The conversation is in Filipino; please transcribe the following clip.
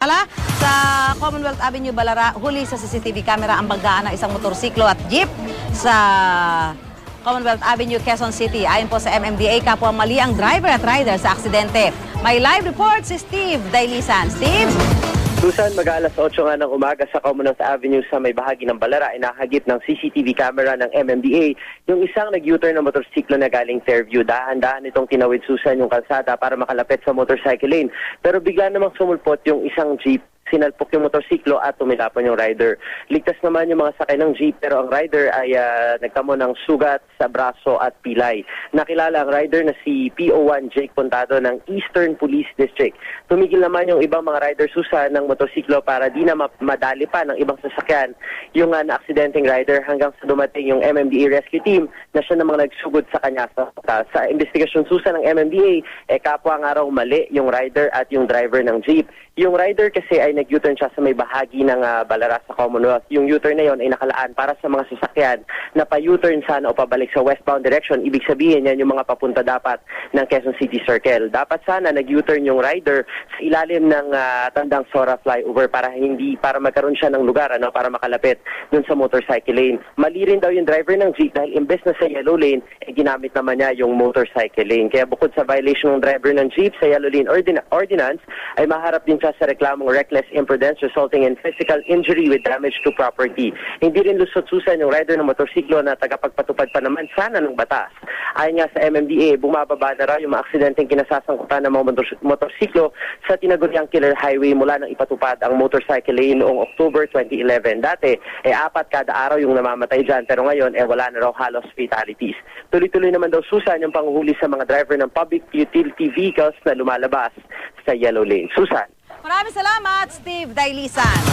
Ala, sa Commonwealth Avenue, Balara, huli sa CCTV camera ang banggaan ng isang motorsiklo at jeep sa Commonwealth Avenue, Quezon City. Ayon po sa MMDA, kapwa mali ang driver at rider sa aksidente. May live report si Steve Dailisan. Steve? Susan, mag-aalas 8 nga ng umaga sa Commonwealth Avenue sa may bahagi ng Balara ay nakagip ng CCTV camera ng MMDA yung isang nag-U-turn ng motorsiklo na galing Fairview. Dahan-dahan itong tinawid Susan yung kalsada para makalapit sa motorcycle lane. Pero bigla namang sumulpot yung isang jeep sinalpok yung motorsiklo at tumilapon yung rider. Ligtas naman yung mga sakay ng jeep pero ang rider ay ah, nagtamo ng sugat sa braso at pilay. Nakilala ang rider na si PO1 Jake Puntado ng Eastern Police District. Tumigil naman yung ibang mga rider Susan ng motorsiklo para di na ma- madali pa ng ibang sasakyan yung uh, na-aksidenteng rider hanggang sa dumating yung MMDA rescue team na siya namang nagsugod sa kanya. Sa, sa, sa investigasyon Susan ng MMDA, eh kapwa nga raw mali yung rider at yung driver ng jeep. Yung rider kasi ay nag-U-turn siya sa may bahagi ng ah, Balara sa Commonwealth. Yung U-turn na yon ay nakalaan para sa mga sasakyan na pa-U-turn sana o pabalik sa westbound direction. Ibig sabihin yan yung mga papunta dapat ng Quezon City Circle. Dapat sana nag-U-turn yung rider sa ilalim ng ah, tandang Sora flyover para hindi para magkaroon siya ng lugar ano para makalapit dun sa motorcycle lane. Mali rin daw yung driver ng jeep dahil imbes na sa yellow lane eh ginamit naman niya yung motorcycle lane. Kaya bukod sa violation ng driver ng jeep sa yellow lane ordina- ordinance ay maharap din siya sa reklamong reckless imprudence resulting in physical injury with damage to property. Hindi rin lusot-susan yung rider ng motorsiklo na tagapagpatupad pa naman sana ng batas. Ayon nga sa MMDA, bumababa na raw yung mga aksidenteng kinasasangkutan ng mga motor- motorsiklo sa tinaguriang killer highway mula nang ipatupad ang motorcycle lane noong October 2011. Dati, eh apat kada araw yung namamatay dyan, pero ngayon, eh wala na raw halos fatalities. Tuloy-tuloy naman daw Susan yung panguhuli sa mga driver ng public utility vehicles na lumalabas sa yellow lane. Susan. Maraming salamat, Steve Dailisan.